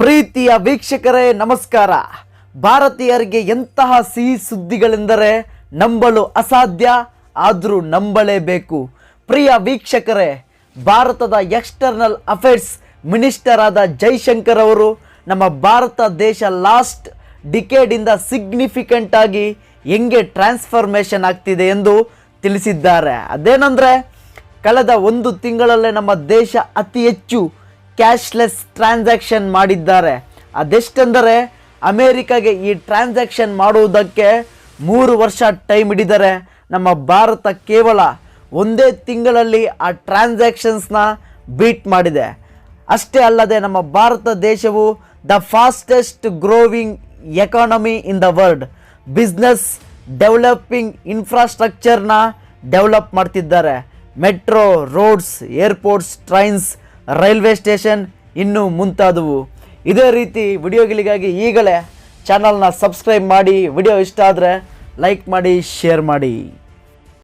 ಪ್ರೀತಿಯ ವೀಕ್ಷಕರೇ, ನಮಸ್ಕಾರ. ಭಾರತೀಯರಿಗೆ ಎಂತಹ ಸಿಹಿ ಸುದ್ದಿಗಳೆಂದರೆ ನಂಬಲು ಅಸಾಧ್ಯ, ಆದರೂ ನಂಬಲೇಬೇಕು ಪ್ರಿಯ ವೀಕ್ಷಕರೇ, ಭಾರತದ ಎಕ್ಸ್ಟರ್ನಲ್ ಅಫೇರ್ಸ್ ಮಿನಿಸ್ಟರ್ ಆದ ಜೈಶಂಕರ್ ಅವರು ನಮ್ಮ ಭಾರತ ದೇಶ ಲಾಸ್ಟ್ ಡಿಕೇಡಿಂದ ಸಿಗ್ನಿಫಿಕೆಂಟ್ ಆಗಿ ಹೆಂಗೆ ಟ್ರಾನ್ಸ್ಫಾರ್ಮೇಷನ್ ಆಗ್ತಿದೆ ಎಂದು ತಿಳಿಸಿದ್ದಾರೆ. ಅದೇನಂದರೆ, ಕಳೆದ ಒಂದು ತಿಂಗಳಲ್ಲೇ ನಮ್ಮ ದೇಶ ಅತಿ ಹೆಚ್ಚು ಕ್ಯಾಶ್ಲೆಸ್ ಟ್ರಾನ್ಸಾಕ್ಷನ್ ಮಾಡಿದ್ದಾರೆ. ಅದೆಷ್ಟೆಂದರೆ, ಅಮೇರಿಕಾಗೆ ಈ ಟ್ರಾನ್ಸಾಕ್ಷನ್ ಮಾಡುವುದಕ್ಕೆ ಮೂರು ವರ್ಷ ಟೈಮ್ ಹಿಡಿದರೆ ನಮ್ಮ ಭಾರತ ಕೇವಲ ಒಂದೇ ತಿಂಗಳಲ್ಲಿ ಆ ಟ್ರಾನ್ಸಾಕ್ಷನ್ಸ್ನ ಬೀಟ್ ಮಾಡಿದೆ. ಅಷ್ಟೇ ಅಲ್ಲದೆ ನಮ್ಮ ಭಾರತ ದೇಶವು the fastest growing economy in the world. Business, developing ಇನ್ಫ್ರಾಸ್ಟ್ರಕ್ಚರ್ನ develop ಮಾಡ್ತಿದ್ದಾರೆ. Metro, roads, airports, trains railway station ಇನ್ನೂ ಮುಂತಾದವು. ಇದೇ ರೀತಿ ವಿಡಿಯೋಗಳಿಗಾಗಿ ಈಗಲೇ ಚಾನಲ್ನ ಸಬ್ಸ್ಕ್ರೈಬ್ ಮಾಡಿ. ವಿಡಿಯೋ ಇಷ್ಟ ಆದರೆ ಲೈಕ್ ಮಾಡಿ ಶೇರ್ ಮಾಡಿ.